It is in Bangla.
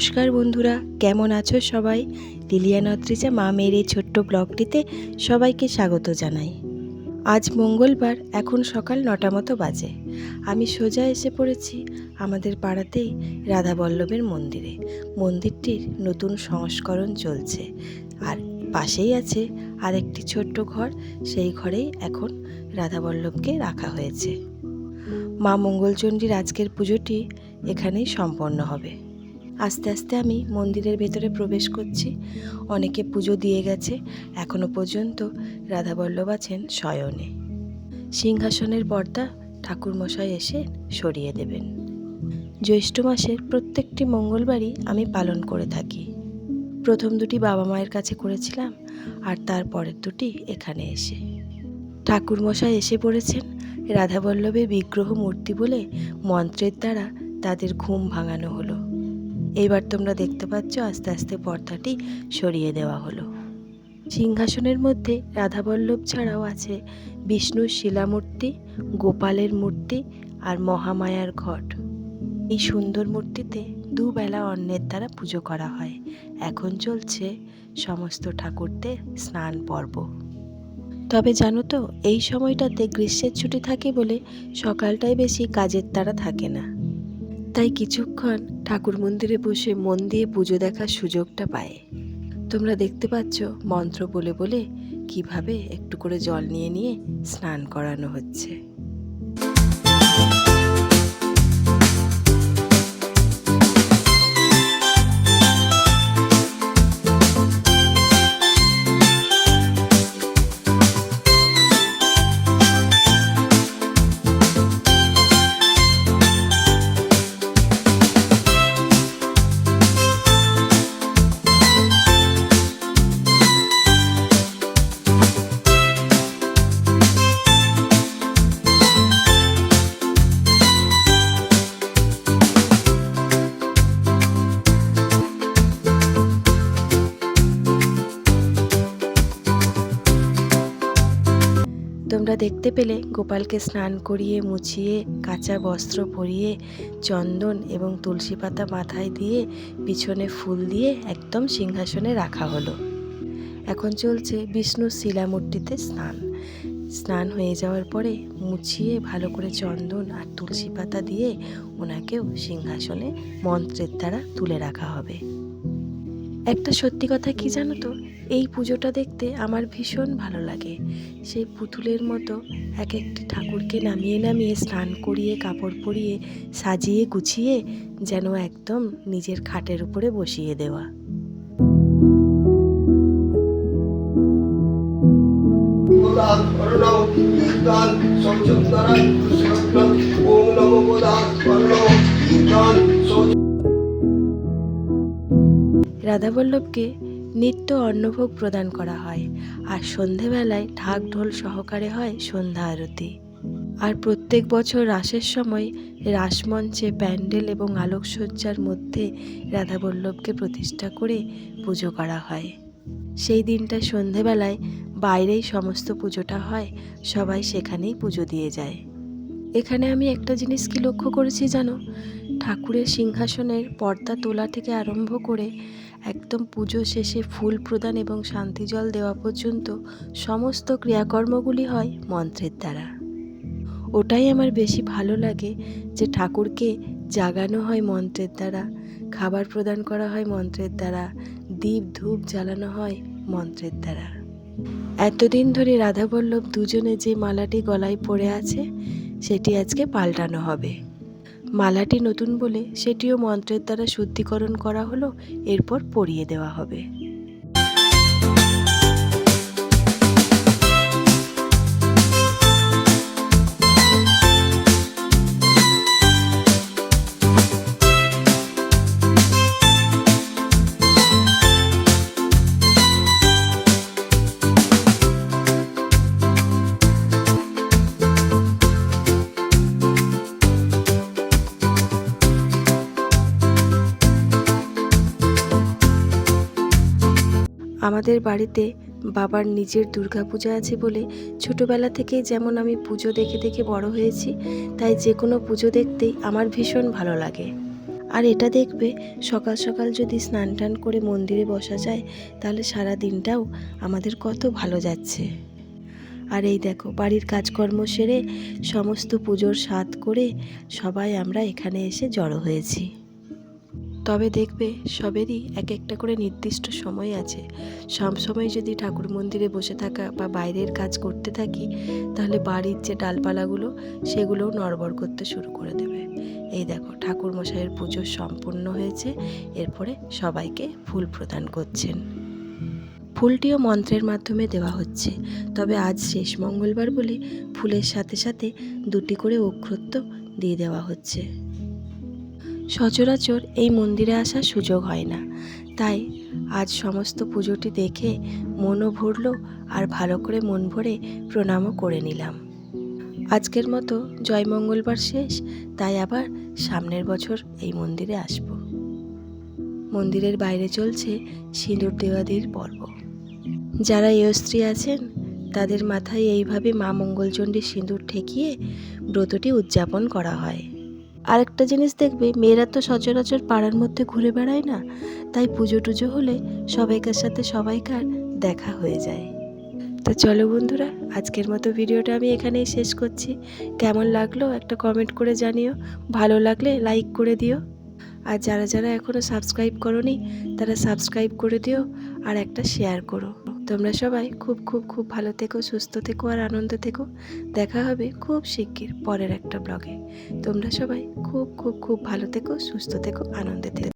নমস্কার বন্ধুরা, কেমন আছো সবাই? লিলিয়া নত্রিজা মা মেয়ের এই ছোট্ট ব্লগটিতে সবাইকে স্বাগত জানাই। আজ মঙ্গলবার, এখন সকাল নটা মতো বাজে। আমি সোজা এসে পড়েছি আমাদের পাড়াতেই রাধাবল্লভের মন্দিরে। মন্দিরটির নতুন সংস্করণ চলছে। আর পাশেই আছে আরেকটি ছোট্ট ঘর, সেই ঘরেই এখন রাধাবল্লভকে রাখা হয়েছে। মা মঙ্গলচণ্ডীর আজকের পুজোটি এখানেই সম্পন্ন হবে। আস্তে আস্তে আমি মন্দিরের ভেতরে প্রবেশ করছি। অনেকে পুজো দিয়ে গেছে। এখনও পর্যন্ত রাধাবল্লভ আছেন শয়নে। সিংহাসনের পর্দা ঠাকুরমশাই এসে সরিয়ে দেবেন। জ্যৈষ্ঠ মাসের প্রত্যেকটি মঙ্গলবারই আমি পালন করে থাকি। প্রথম দুটি বাবা মায়ের কাছে করেছিলাম, আর তার পরের দুটি এখানে এসে। ঠাকুরমশাই এসে পড়েছেন রাধাবল্লভের বিগ্রহ মূর্তি বলে মন্ত্রের দ্বারা তাদের ঘুম ভাঙানো হলো। এইবার তোমরা দেখতে পাচ্ছ আস্তে আস্তে পর্দাটি সরিয়ে দেওয়া হলো। সিংহাসনের মধ্যে রাধাবল্লভ ছাড়াও আছে বিষ্ণুর শিলামূর্তি, গোপালের মূর্তি আর মহামায়ার ঘট। এই সুন্দর মূর্তিতে দুবেলা অন্নের দ্বারা পুজো করা হয়। এখন চলছে সমস্ত ঠাকুরদের স্নান পর্ব। তবে জানো তো, এই সময়টাতে গ্রীষ্মের ছুটি থাকে বলে সকালটাই বেশি কাজের তারা থাকে না। তাই কিছুক্ষণ ঠাকুর মন্দিরে বসে মন দিয়ে পুজো দেখার সুযোগটা পায়। তোমরা দেখতে পাচ্ছ মন্ত্র বলে বলে কীভাবে একটু করে জল নিয়ে নিয়ে স্নান করানো হচ্ছে। তোমরা দেখতে পেলে গোপালকে স্নান করিয়ে, মুছিয়ে, কাঁচা বস্ত্র পরিয়ে, চন্দন এবং তুলসী পাতা মাথায় দিয়ে পিছনে ফুল দিয়ে একদম সিংহাসনে রাখা হলো। এখন চলছে বিষ্ণুর শিলামূর্তিতে স্নান। স্নান হয়ে যাওয়ার পরে মুছিয়ে ভালো করে চন্দন আর তুলসী পাতা দিয়ে ওনাকেও সিংহাসনে মন্ত্রের দ্বারা তুলে রাখা হবে। একটা সত্যি কথা কি জানো তো? এই পুজোটা দেখতে আমার ভীষণ ভালো লাগে। সেই পুতুলের মতো এক একটি ঠাকুরকে নামিয়ে নামিয়ে স্নান করিয়ে কাপড় পরিয়ে সাজিয়ে গুছিয়ে যেন একদম নিজের খাটের উপরে বসিয়ে দেওয়া। ওম নমো রাধাবল্লভকে নিত্য অন্নভোগ প্রদান করা হয় আর সন্ধেবেলায় ঢাক ঢোল সহকারে হয় সন্ধ্যা আরতি। আর প্রত্যেক বছর রাসের সময় রাসমঞ্চে প্যান্ডেল এবং আলোকসজ্জার মধ্যে রাধাবল্লভকে প্রতিষ্ঠা করে পুজো করা হয়। সেই দিনটা সন্ধেবেলায় বাইরেই সমস্ত পুজোটা হয়, সবাই সেখানেই পুজো দিয়ে যায়। এখানে আমি একটা জিনিস কি লক্ষ্য করেছি জানো? ঠাকুরের সিংহাসনের পর্দা তোলা থেকে আরম্ভ করে একদম পুজো শেষে ফুল প্রদান এবং শান্তি জল দেওয়া পর্যন্ত সমস্ত ক্রিয়াকর্মগুলি হয় মন্ত্রের দ্বারা। ওটাই আমার বেশি ভালো লাগে যে ঠাকুরকে জাগানো হয় মন্ত্রের দ্বারা, খাবার প্রদান করা হয় মন্ত্রের দ্বারা, দীপ ধূপ জ্বালানো হয় মন্ত্রের দ্বারা। এতদিন ধরে রাধাবল্লভ দুজনে যে মালাটি গলায় পড়ে আছে সেটি আজকে পাল্টানো হবে। মালাটি নতুন বলে সেটিও মন্ত্রের দ্বারা শুদ্ধিকরণ করা হলো, এরপর পরিয়ে দেওয়া হবে। আমাদের বাড়িতে বাবার নিজের দুর্গাপূজা আছে বলে ছোটোবেলা থেকেই যেমন আমি পুজো দেখে দেখে বড় হয়েছি, তাই যে কোনো পুজো দেখতেই আমার ভীষণ ভালো লাগে। আর এটা দেখবে সকাল সকাল যদি স্নান টান করে মন্দিরে বসা যায়, তাহলে সারা দিনটাও আমাদের কত ভালো যাচ্ছে। আর এই দেখো, বাড়ির কাজকর্ম সেরে সমস্ত পুজোর স্বাদ করে সবাই আমরা এখানে এসে জড়ো হয়েছি। তবে দেখবে সবেরই এক একটা করে নির্দিষ্ট সময় আছে। সব সময় যদি ঠাকুর মন্দিরে বসে থাকা বা বাইরের কাজ করতে থাকি, তাহলে বাড়ির যে ডালপালাগুলো, সেগুলোও নড়বড় করতে শুরু করে দেবে। এই দেখো, ঠাকুর মশাইয়ের পুজো সম্পূর্ণ হয়েছে। এরপরে সবাইকে ফুল প্রদান করছেন। ফুলটিও মন্ত্রের মাধ্যমে দেওয়া হচ্ছে। তবে আজ শেষ মঙ্গলবার বলে ফুলের সাথে সাথে দুটি করে অক্ষত্য দিয়ে দেওয়া হচ্ছে। সচরাচর এই মন্দিরে আসার সুযোগ হয় না। তাই আজ সমস্ত পুজোটি দেখে মনও ভরল আর ভালো করে মন ভরে প্রণামও করে নিলাম। আজকের মতো জয় মঙ্গলবার শেষ, তাই আবার সামনের বছর এই মন্দিরে আসব। মন্দিরের বাইরে চলছে সিঁদুর দেওয়াদির পর্ব। যারা স্ত্রী আছেন, তাদের মাথায় এইভাবে মা মঙ্গলচণ্ডী সিঁদুর ঠেকিয়ে ব্রতটি উদযাপন করা হয়। আরেকটা জিনিস দেখবে, মেয়েরা তো সচরাচর পাড়ার মধ্যে ঘুরে বেড়ায় না, তাই পুজো টুজো হলে সবাইকার সাথে সবাইকার দেখা হয়ে যায়। তো চলো বন্ধুরা, আজকের মতো ভিডিওটা আমি এখানেই শেষ করছি। কেমন লাগল একটা কমেন্ট করে জানিও, ভালো লাগলে লাইক করে দিও। আর যারা যারা এখনও সাবস্ক্রাইব করনি, তারা সাবস্ক্রাইব করে দিও আর একটা শেয়ার করো। তোমরা সবাই খুব খুব খুব ভালো থেকো, সুস্থ থেকো আর আনন্দ থেকো। দেখা হবে খুব শিগগির পরের একটা ব্লগে। তোমরা সবাই খুব খুব খুব ভালো থেকো, সুস্থ থেকো, আনন্দে থেকো।